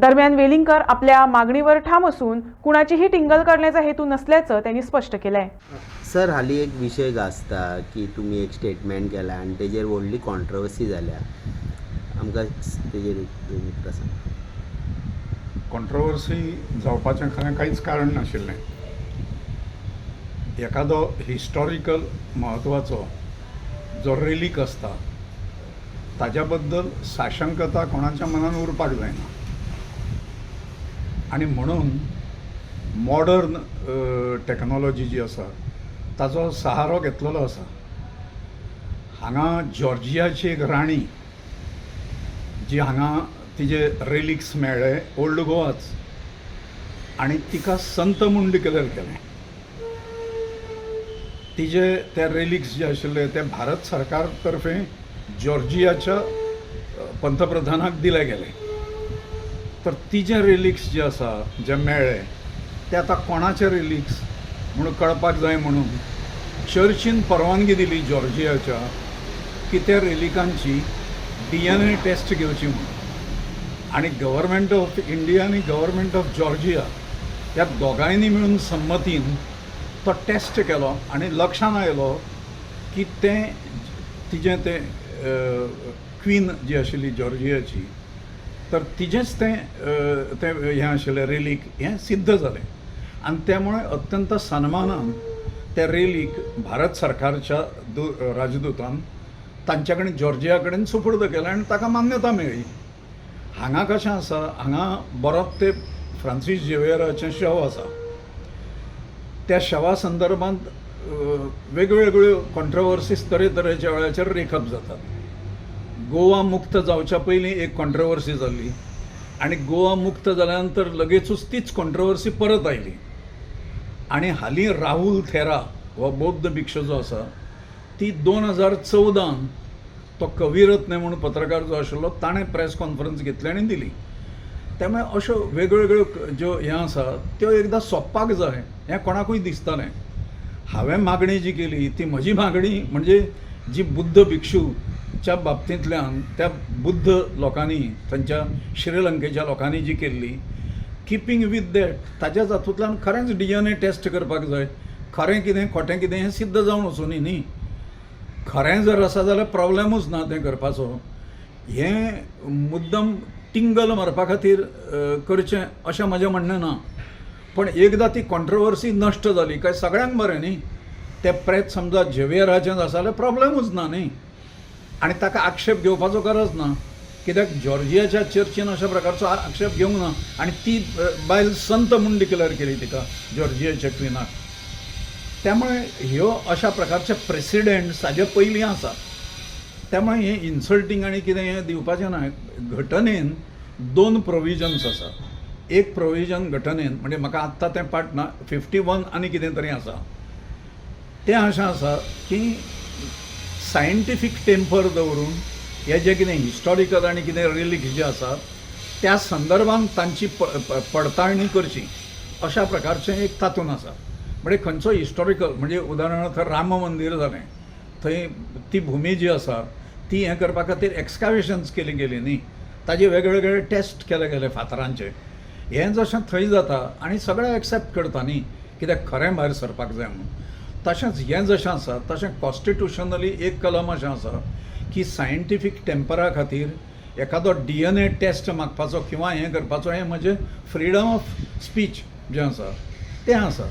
दरम्यान वेलिंगकर आपल्या मागणीवर ठाम असून कुणाचीही टिंगल करण्याचा हेतू नसल्याचं त्यांनी स्पष्ट केलंय. सर हाली एक विशय गाजता की तुमी एक स्टेटमेंट केला आनी तेजेर व्हडली कॉन्ट्रवर्सी जाल्या आमकां तेजेर कॉन्ट्रवर्सी जावपाचें खरें कांयच कारण नाशिल्लें एखादो हिस्टॉरिकल म्हत्वाचो जो रेलीक आसता ताज्या बद्दल साशंकता कोणाच्या मनान उरपाक जायना. आनी म्हणून मॉडर्न टॅक्नोलॉजी जी आसा ताचो सहारो घेतलेलो आसा हांगा जॉर्जियाची एक राणी जी हांगा तिचे रेलिक्स मेळ्ळे ओल्ड गोवाच आनी तिका संत म्हूण डिक्लेअर केलें तिचे ते रेलिक्स जे आशिल्ले ते भारत सरकार तर्फे जॉर्जियाच्या पंतप्रधानाक दिले गेले. तर तिचे रिलिक्स जे आसा जे मेळ्ळे ते आतां कोणाचे रिलिक्स म्हणून कळपाक जाय म्हणून चर्चीन परवानगी दिली जॉर्जियाच्या की त्या रिलिकांची डी एन ए टेस्ट घेवची म्हणून. आणि गव्हर्मेंट ऑफ इंडिया आणि गव्हर्मेंट ऑफ जॉर्जिया ह्या दोगांयनी मिळून संमतीन तो टेस्ट केलो आणि लक्षान आयलो की तें तिजें तें क्वीन जी आशिल्ली जॉर्जियाची तर तिजेंच तें तें हें आशिल्लें रेलीक हें सिद्ध जालें आनी त्यामुळे अत्यंत सन्मानान त्या रेलीक भारत सरकारच्या दू राजदूतान तांच्या कडेन जॉर्जिया कडेन सुपूर्द केलें आनी ताका मान्यता मेळ्ळी हांगा कशें आसा? हांगा बरोच ते फ्रांसीस झेवियराचें शव आसा. त्या शवा संदर्भांत वेगवेगळ्यो कॉन्ट्रवर्सीस तरेतरेच्या वेळाचेर रेखप जातात. गोवा मुक्त जावच्या पयलीं एक कॉन्ट्रवर्सी जाल्ली आनी गोवा मुक्त जाल्या नंतर लगेचूच तीच कॉन्ट्रवर्सी परत आयली आनी हालीं राहुल थेरा हो बौद्ध भिक्षू जो आसा ती दोन हजार चवदान तो कविरत्न म्हणून पत्रकार जो आशिल्लो ताणें प्रेस कॉन्फरन्स घेतली आनी दिली. त्यामुळे अश्यो वेगवेगळ्यो ज्यो हें आसा त्यो एकदां सोंपपाक जाय हें कोणाकूय दिसतालें हांवें मागणी जी केली ती म्हजी मागणी म्हणजे जी बुद्ध च्या बाबतींतल्यान त्या बुद्ध लोकांनी तांच्या श्रीलंकेच्या लोकांनी जी केल्ली किपींग वीथ दॅट ताच्या जातूंतल्यान खरेंच डी एन ए टेस्ट करपाक जाय. खरें कितें खोटें कितें हें सिद्ध जावन वचूं न्ही. खरें जर आसा जाल्यार प्रॉब्लेमूच ना तें करपाचो. हें मुद्दम टिंगल मारपा खातीर करचें अशें म्हजें म्हणणें ना. पण एकदां ती कॉन्ट्रवर्सी नश्ट जाली काय सगळ्यांक बरें न्ही. तें प्रेत समजा झेवियराचें आसा जाल्यार प्रॉब्लेमूच ना न्ही. आनी ताका आक्षेप घेवपाचो गरज ना. कित्याक जॉर्जियाच्या चर्चीन अशा प्रकारचो आक्षेप घेवंक ना. आनी ती बायल संत म्हूण डिक्लेअर केली तिका जॉर्जियाच्या क्विनाक. त्यामुळे ह्यो अशा प्रकारचे प्रेसिडेंट्स हाजे पयलीं आसा. त्यामुळे हें इन्सल्टींग आनी कितें हें दिवपाचें ना घटनेन दोन प्रोविजन्स आसा. एक प्रोविजन घटनेन म्हणजे म्हाका आत्तां तें पाठ ना फिफ्टी वन आनी कितें तरी आसा. तें अशें आसा की सायंटिफीक टेम्पर दवरून हे जे कितें हिस्टॉरिकल आनी कितें रिलीक जे आसात त्या संदर्भान तांची पडताळणी करची अशा प्रकारचें एक तातूंत आसा म्हणजे खंयचो हिस्टॉरिकल म्हणजे उदाहरणार्थ राम मंदीर जालें थंय ती भुमी जी आसा ती हें करपा खातीर एक्सकावेशन्स केली गेली न्ही ताजे वेगवेगळे टेस्ट केले गेले फातरांचे. हें जशें थंय जाता आनी सगळें एक्सेप्ट करता न्ही कित्याक खरें भायर सरपाक जाय म्हणून. तशेंच हें जशें आसा तशें कॉन्स्टिट्युशनली एक कलम अशें आसा की सायंटिफीक टेम्परा खातीर एखादो डी एन ए टेस्ट मागपाचो किंवा हें करपाचो हें म्हजें फ्रिडम ऑफ स्पीच जें आसा तें आसा